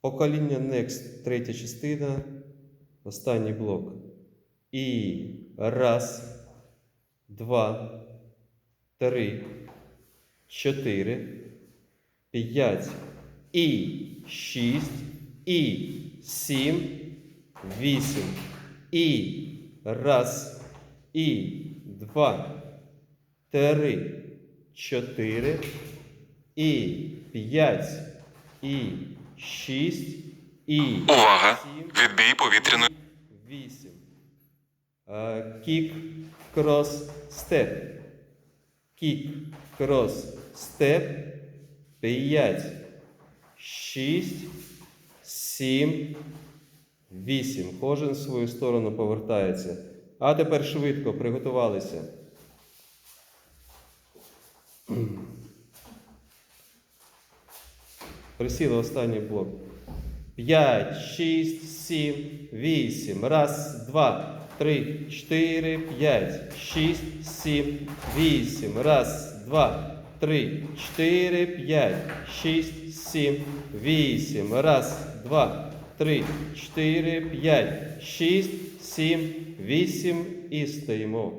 Покоління Next, третя частина, останній блок. І раз, два, три, чотири, п'ять, і шість, і сім, вісім, і раз, і два, три, чотири, і п'ять, і шість, і Увага! сім, Відбій повітряної. Вісім. Е, Кік, крос, степ. Кік, крос, степ. П'ять. Шість. Сім. Вісім. Кожен в свою сторону повертається. А тепер швидко приготувалися. Присіли останній блок. П'ять, шість, сім, вісім. Раз, два, три, чотири, п'ять, шість, сім, вісім. Раз, два, три, чотири, п'ять, шість, сім, вісім. Раз, два, три, чотири, п'ять, шість, сім, вісім. І стоїмо.